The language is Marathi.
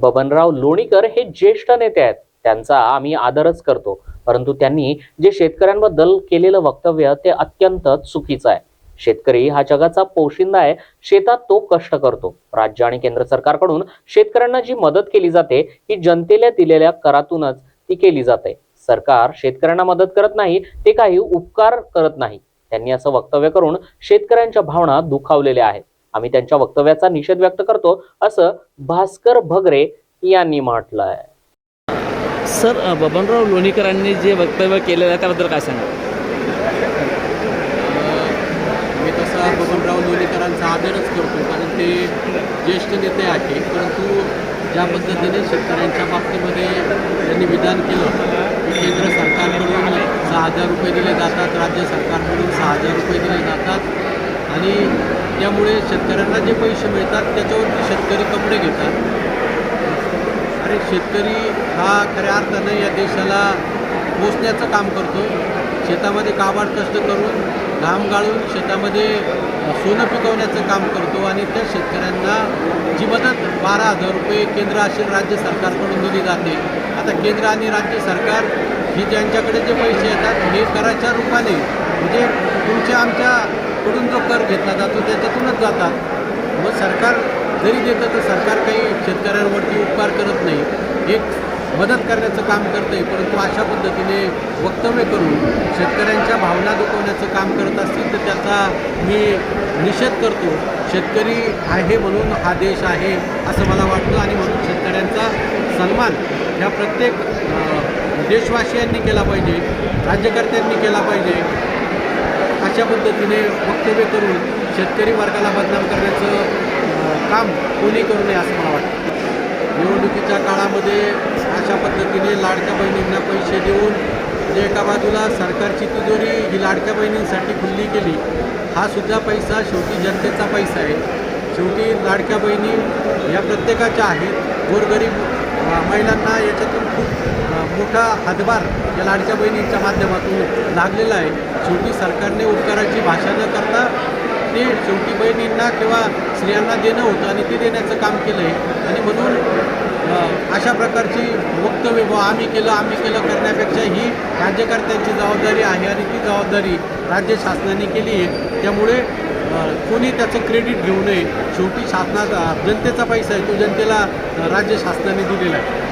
बबनराव लोणीकर हे ज्येष्ठ नेते आहेत. त्यांचा आम्ही आदरच करतो. परंतु त्यांनी जे शेतकऱ्यांबद्दल केलेलं वक्तव्य ते अत्यंत चुकीचं आहे. शेतकरी हा जगाचा पोशिंदा आहे. शेतात तो कष्ट करतो. राज्य आणि केंद्र सरकारकडून शेतकऱ्यांना जी मदत केली जाते ही जनतेला दिलेल्या करातूनच ती केली जाते. सरकार शेतकऱ्यांना मदत करत नाही ते काही उपकार करत नाही. त्यांनी असं वक्तव्य करून शेतकऱ्यांच्या भावना दुखावलेल्या आहेत. आम्ही त्यांच्या वक्तव्याचा निषेध व्यक्त करतो असं भास्कर भगरे यांनी म्हटलं आहे सर बबनराव लोणीकरांनी जे वक्तव्य केलेलं आहे त्याबद्दल काय सांगा मी तसा बबनराव लोणीकरांचा आदरच करतो कारण ते ज्येष्ठ नेते आहे परंतु ज्या पद्धतीने शेतकऱ्यांच्या बाबतीमध्ये त्यांनी विधान केलं की केंद्र सरकारकडून सहा हजार रुपये दिले जातात राज्य सरकारकडून सहा हजार रुपये दिले जातात. आणि त्यामुळे शेतकऱ्यांना जे पैसे मिळतात त्याच्यावरती शेतकरी कपडे घेतात. आणि शेतकरी हा खऱ्या अर्थानं या देशाला पोचण्याचं काम करतो. शेतामध्ये काबाड कष्ट करून घाम गाळून शेतामध्ये सोनं पिकवण्याचं काम करतो आणि त्या शेतकऱ्यांना जी मदत बारा हजार रुपये केंद्र असेल राज्य सरकारकडून दिली जाते. आता केंद्र आणि राज्य सरकार ही ज्यांच्याकडे जे पैसे येतात हे कराच्या रूपाने. म्हणजे तुमच्या आमच्या सरकारकडून जो कर घेतला जातो त्याच्यातूनच जातात. मग सरकार जरी देतं तर सरकार काही शेतकऱ्यांवरती उपकार करत नाही. एक मदत करण्याचं काम करतं आहे परंतु अशा पद्धतीने वक्तव्य करून शेतकऱ्यांच्या भावना दुखवण्याचं काम करत असतील तर त्याचा मी निषेध करतो. शेतकरी आहे म्हणून हा देश आहे असं मला वाटतं. आणि म्हणून शेतकऱ्यांचा सन्मान ह्या प्रत्येक देशवासियांनी केला पाहिजे राज्यकर्त्यांनी केला पाहिजे. अशा पद्धतीने वक्तव्य करून शेतकरी वर्गाला बदनाम करण्याचं काम कोणी करू नये असं मला वाटतं. निवडणुकीच्या काळामध्ये अशा पद्धतीने लाडक्या बहिणींना पैसे देऊन म्हणजे एका बाजूला सरकारची तिजोरी ही लाडक्या बहिणींसाठी खुल्ली गेली हा सुद्धा पैसा शेवटी जनतेचा पैसा आहे. शेवटी लाडक्या बहिणी या प्रत्येकाच्या आहेत. गोरगरीब महिलांना याच्यातून खूप मोठा हातभार या लाडक्या बहिणींच्या माध्यमातून लागलेला आहे. शेवटी सरकारने उपकाराची भाषा न करता ते शेवटी बहिणींना किंवा स्त्रियांना देणं होतं आणि ते देण्याचं काम केलं आहे आणि म्हणून अशा प्रकारची वक्तव्य व आम्ही केलं आम्ही केलं करण्यापेक्षा ही राज्यकर्त्यांची जबाबदारी आहे आणि ती जबाबदारी राज्य शासनाने केली आहे. त्यामुळे कोणी त्याचं क्रेडिट घेऊ नये. शेवटी शासनाचा जनतेचा पैसा आहे तो जनतेला राज्य शासनाने दिलेला आहे.